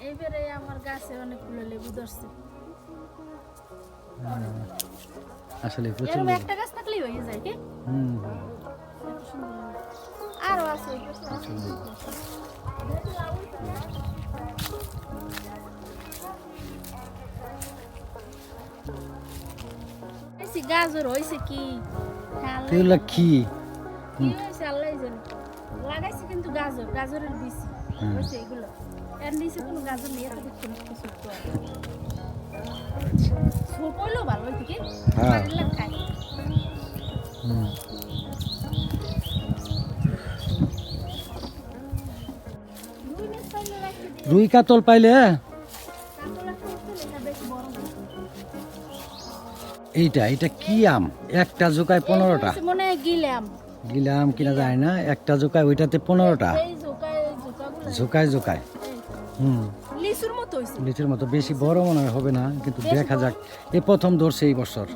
এইবারে আমার গাছে অনেকগুলো লেবু ধরছে। আসলে প্রচুর একটা গাছ থাকলেই হয়ে যায় কি? হুম। আরও আছে গাজর হয়েছে কি? হ্যাঁ, এগুলো কি? কি হয়েছে আল্লাহ জানে। লাগাইছে কিন্তু গাজর গাজরের বীজ। হুম। হয়েছে এগুলো। এর নিচে কোনো গাজর নেই এত দেখতে ছোট হইলেও ভালো হইতে হ্যাঁ। খাই। রুই কাতল পাইলে? এইটা এটা কি আম? একটা জোকায় পনেরোটা। গিলাম গিলাম কিনা যায় না একটা জোকায় ওইটাতে পনেরোটা। জোকায় জোকায়। হুম। লিচুর মতো হইছে। লিচুর মতো বেশি বড় মনে হবে না কিন্তু দেখা যাক। এই প্রথম ধরছে এই বছর।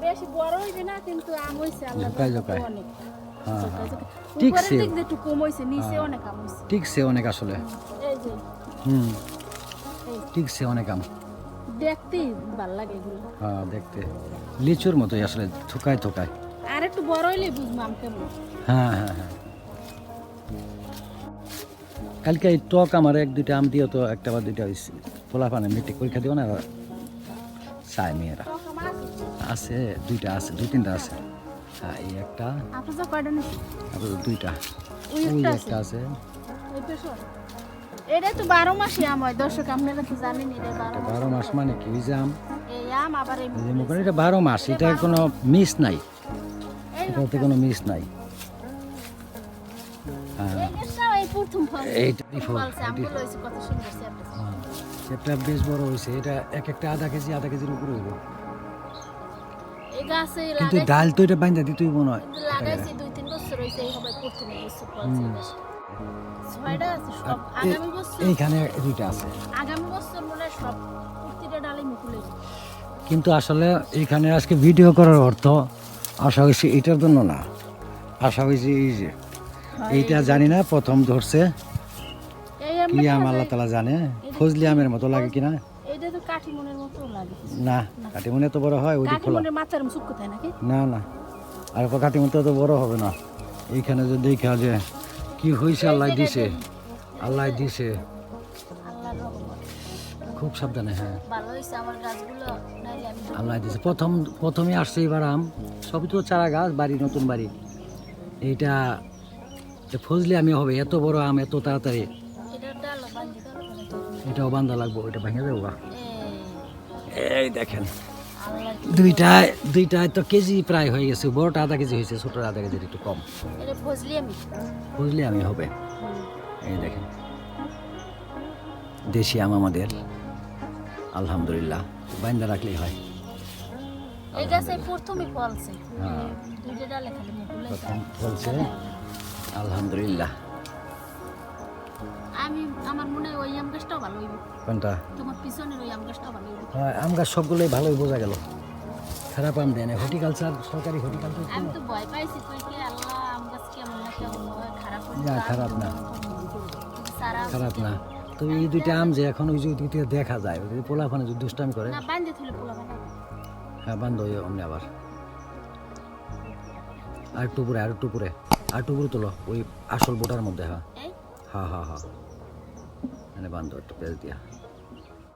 বেশি বড় হইবে না কিন্তু আম হইছে আল্লাহ জোকায় জোকায়। হ্যাঁ জোকায় হ্যাঁ। একটু কম হইছে নিচে হ্যাঁ। অনেক আম হইছে। অনেক আসলে। এই যে। হুম। এই। অনেক আম। দেখতেই ভালো লাগে এগুলো। হ্যাঁ দেখতে। লিচুর মতোই আসলে থুকায় থুকায়। আর একটু বড় হইলে বুঝব কেমন। হ্যাঁ হ্যাঁ হ্যাঁ। কালকে এই টক আমার এক দুইটা আম দিও তো একটা বা দুইটা হয়েছে ফোলা পানে মেট্রিক পরীক্ষা দিও না চায় মেয়েরা। আছে? দুইটা আছে দুই তিনটা আছে। হ্যাঁ এই একটা। দুইটা। ওই একটা আছে। এটা তো বারো মাসই আম হয়। দর্শক আপনারা তো জানেন এটা বারো মাস। মানে কি? ওই যে আম। আম আবার এটা বারো মাস। এটা কোনো মিস। নাই। এটাতে কোনো মিস নাই। এইটা সেটা হ্যাঁ, বেশ বড় হয়েছে। এটা এক একটা আধা কেজি আধা কেজির উপরে হইব। কিন্তু ডাল তো এটা বাইন্দা দিতেই লাগাইছি দুই তিন বছর হয়েছে এই হবে প্রথম এই গাছটা। ছয়টা আছে সব। আগামী বছর এইখানে দুইটা আছে। আগামী বছর মনে সব প্রতিটা ডালে মুকুলে কিন্তু আসলে এখানে আজকে ভিডিও করার অর্থ আশা হয়েছে এটার জন্য না। আশা হয়েছে এই যে এইটা জানি না প্রথম ধরছে। কি আম আল্লাহ তালা জানে? ফজলি আমের মতো লাগে কিনা না? কাটিমনে তো বড় হয় ওইটি খোলা। না না। আর কাটিমন তো বড় হবে না। এইখানে যে দেখা যে কি হয়েছে আল্লাহ দিছে। আল্লাহ দিছে। খুব সাবধানে হ্যাঁ। আল্লাহ দিছে। প্রথম প্রথমে আসছে এবার আম। সবই তো চারা গাছ বাড়ি নতুন বাড়ি। এইটা ফজলি আমি হবে এত বড় আম এত তাড়াতাড়ি। এটাও বান্ধা লাগবো এটা ভেঙে দেবো এই দেখেন দুইটায় দুইটায় তো কেজি প্রায় হয়ে গেছে বড়টা আধা কেজি হয়েছে ছোটটা আধা কেজির একটু কম। ফজলি আমি। হবে। এই দেখেন দেশি আম আমাদের। আলহামদুলিল্লাহ বাইন্দা রাখলেই হয়। এই গাছে প্রথমে ফলছে। হ্যাঁ। দুইটা ডালে খালি মুকুলে প্রথম ফলছে। আলহামদুলিল্লাহ। আমি আমার মনে ওই আম গাছটাও ভালো হইব। কোনটা? তোমার পিছনের ওই আম গাছটাও ভালো হইব। হয় আম গাছ সবগুলোই ভালোই বোঝা গেল। খারাপ আম দেয় না হর্টিকালচার সরকারি হর্টিকালচার আমি তো ভয় পাইছি কই কি আল্লাহ আম গাছ কেমন না কেমন খারাপ না, খারাপ না। খারাপ না। তো এই দুইটা আম যে এখন ওই যে দিকে দেখা যায় ওই পোলাফানে যদি দুষ্টামি করে। না বান্ধে থলে হ্যাঁ বান্ধ হয়ে অমনি আবার। আর একটু উপরে আর একটু উপরে আর একটু উপরে তোলো ওই আসল বোটার মধ্যে হ্যাঁ। হ্যাঁ হ্যাঁ হ্যাঁ মানে বান্ধব একটু পেঁয়াজ দিয়া।